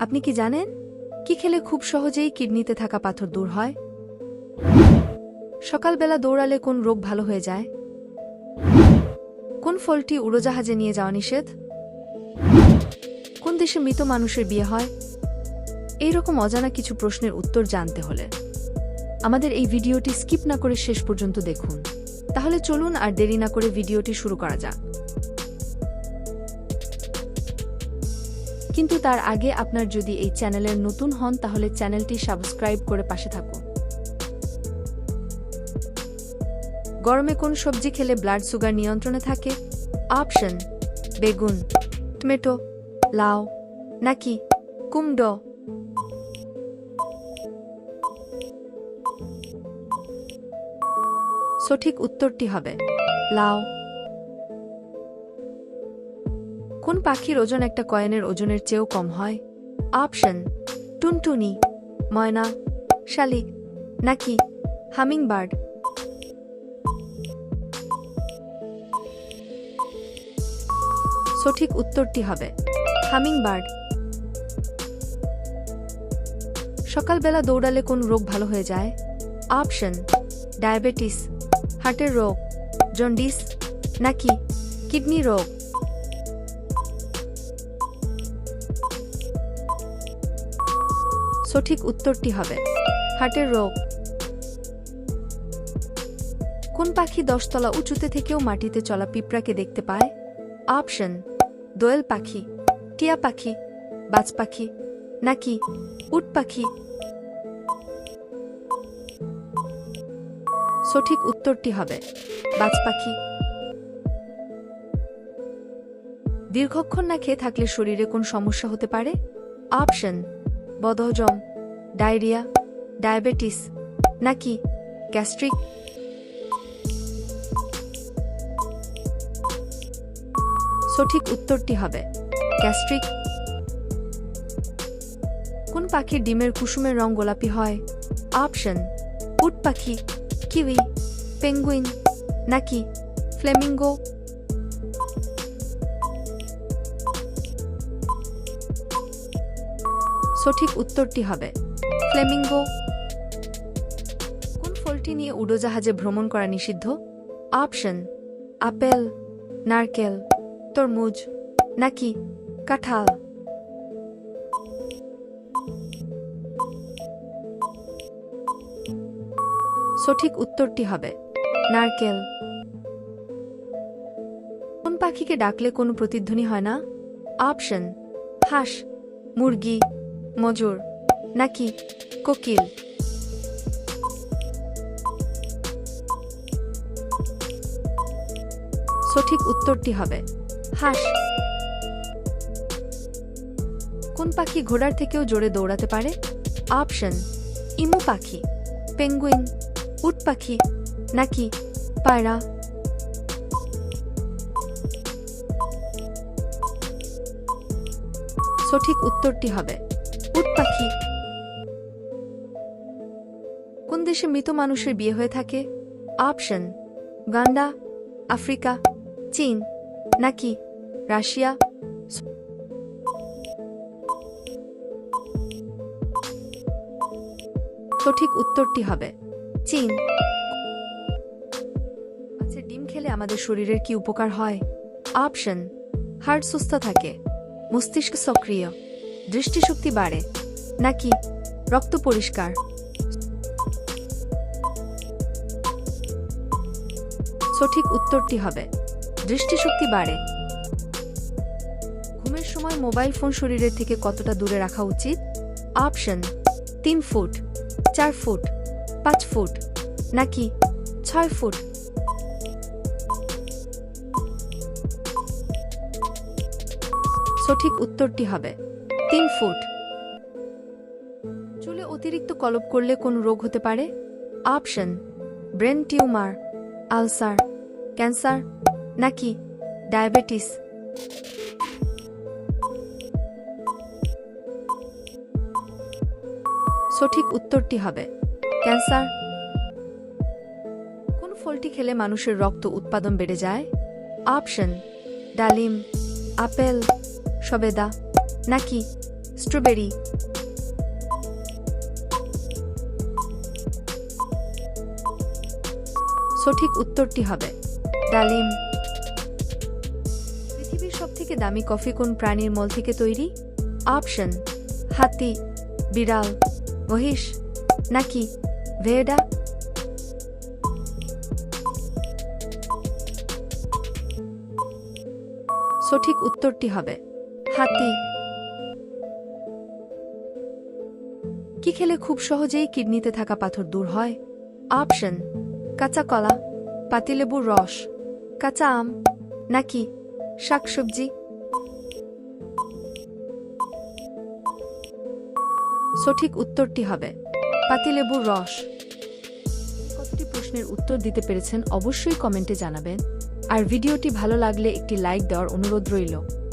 আপনি কি জানেন? কি খেলে খুব সহজেই কিডনিতে থাকা পাথর দূর হয়? সকালবেলা দৌড়ালে কোন রোগ ভালো হয়ে যায়? কোন ফলটি উড়োজাহাজে নিয়ে যাওয়া নিষেধ? কোন দেশে মৃত মানুষের বিয়ে হয়? এই রকম অজানা কিছু প্রশ্নের উত্তর জানতে হলে আমাদের এই ভিডিওটি স্কিপ না করে শেষ পর্যন্ত দেখুন। তাহলে চলুন আর দেরি না করে ভিডিওটি শুরু করা যাক। কিন্তু তার আগে আপনার যদি এই চ্যানেলের নতুন হন, তাহলে চ্যানেলটি সাবস্ক্রাইব করে পাশে থাকুন। গরমে কোন সবজি খেলে ব্লাড সুগার নিয়ন্ত্রণে থাকে? অপশন, বেগুন, টমেটো, লাউ, নাকি কুমড়ো। সঠিক উত্তরটি হবে লাউ। কোন পাখির ওজন একটা কয়েনের ওজনের চেয়েও কম হয় অপশন টুনটুনি, ময়না, শালিক, নাকি হামিংবার্ড। সঠিক উত্তরটি হবে, হামিংবার্ড। সকালবেলা দৌড়ালে কোন রোগ ভালো হয়ে যায়? অপশন ডায়াবেটিস হার্টের রোগ জন্ডিস নাকি কিডনি রোগ। সঠিক উত্তরটি হবে, হার্টের রোগ। কোন পাখি দশতলা উঁচুতে থেকেও মাটিতে চলা পিঁপড়াকে দেখতে পায়? অপশন, দোয়েল পাখি, টিয়া পাখি, বাজ পাখি, নাকি উট পাখি? সঠিক উত্তরটি হবে, বাজ পাখি। দীর্ঘক্ষণ না খেয়ে থাকলে শরীরে কোন সমস্যা হতে পারে? অপশন বদহজম ডায়রিয়া, ডায়াবেটিস, নাকি গ্যাস্ট্রিক? সঠিক উত্তরটি হবে, গ্যাস্ট্রিক। কোন পাখির ডিমের কুসুমের রং গোলাপি হয়? অপশন, উট পাখি, কিউই, পেঙ্গুইন, নাকি ফ্লেমিঙ্গো? সঠিক উত্তরটি হবে। ফ্লেমিঙ্গো। কোন ফলটি নিয়ে উড়োজাহাজে ভ্রমণ করা নিষিদ্ধ? অপশন, আপেল, নারকেল, তরমুজ, নাকি কাঁঠাল। সঠিক উত্তরটি হবে, নারকেল। কোন পাখিকে ডাকলে কোনো প্রতিধ্বনি হয় না? অপশন, হাঁস, মুরগি। মজুর নাকি কোকিল? সঠিক উত্তরটি হবে, হাঁস। কোন পাখি ঘোড়ার থেকেও জোরে দৌড়াতে পারে? অপশন, ইমু পাখি, পেঙ্গুইন, উট পাখি, নাকি পায়রা? সঠিক উত্তরটি হবে উট পাখি। কোন দেশে মৃত মানুষের বিয়ে হয়ে থাকে? অপশন, গান্ডা, আফ্রিকা, চীন, নাকি রাশিয়া? সঠিক উত্তরটি হবে চীন। আচ্ছা ডিম খেলে আমাদের শরীরের কি উপকার হয়? অপশন হার্ট সুস্থ থাকে, মস্তিষ্ক সক্রিয়। দৃষ্টিশক্তি বাড়ে, নাকি রক্ত পরিষ্কার? সঠিক উত্তরটি হবে, দৃষ্টিশক্তি বাড়ে। ঘুমের সময় মোবাইল ফোন শরীরের থেকে কতটা দূরে রাখা উচিত? অপশন, তিন ফুট, চার ফুট, পাঁচ ফুট, নাকি ছয় ফুট? সঠিক উত্তরটি হবে তিন ফুট। চুলে অতিরিক্ত কলপ করলে কোন রোগ হতে পারে? Option brain tumour ulcer cancer নাকি ডায়াবেটিস সঠিক উত্তরটি হবে ক্যান্সার কোন ফলটি খেলে মানুষের রক্ত উৎপাদন বেড়ে যায়? অপশন ডালিম, আপেল, সবেদা, নাকি স্ট্রবেরি। সঠিক উত্তরটি হবে ডালিম। পৃথিবীর সবথেকে দামি কফি কোন প্রাণীর মল থেকে তৈরি? অপশন, হাতি, বিড়াল, মহিষ, নাকি ভেড়া? সঠিক উত্তরটি হবে হাতি। কি খেলে খুব সহজেই কিডনিতে থাকা পাথর দূর হয়? অপশন কাঁচা কলা, পাতিলেবুর রস, কাঁচা আম, নাকি শাকসবজি? সঠিক উত্তরটি হবে, পাতিলেবুর রস। কতটি প্রশ্নের উত্তর দিতে পেরেছেন অবশ্যই কমেন্টে জানাবেন। আর ভিডিওটি ভালো লাগলে একটি লাইক দেওয়ার অনুরোধ রইল।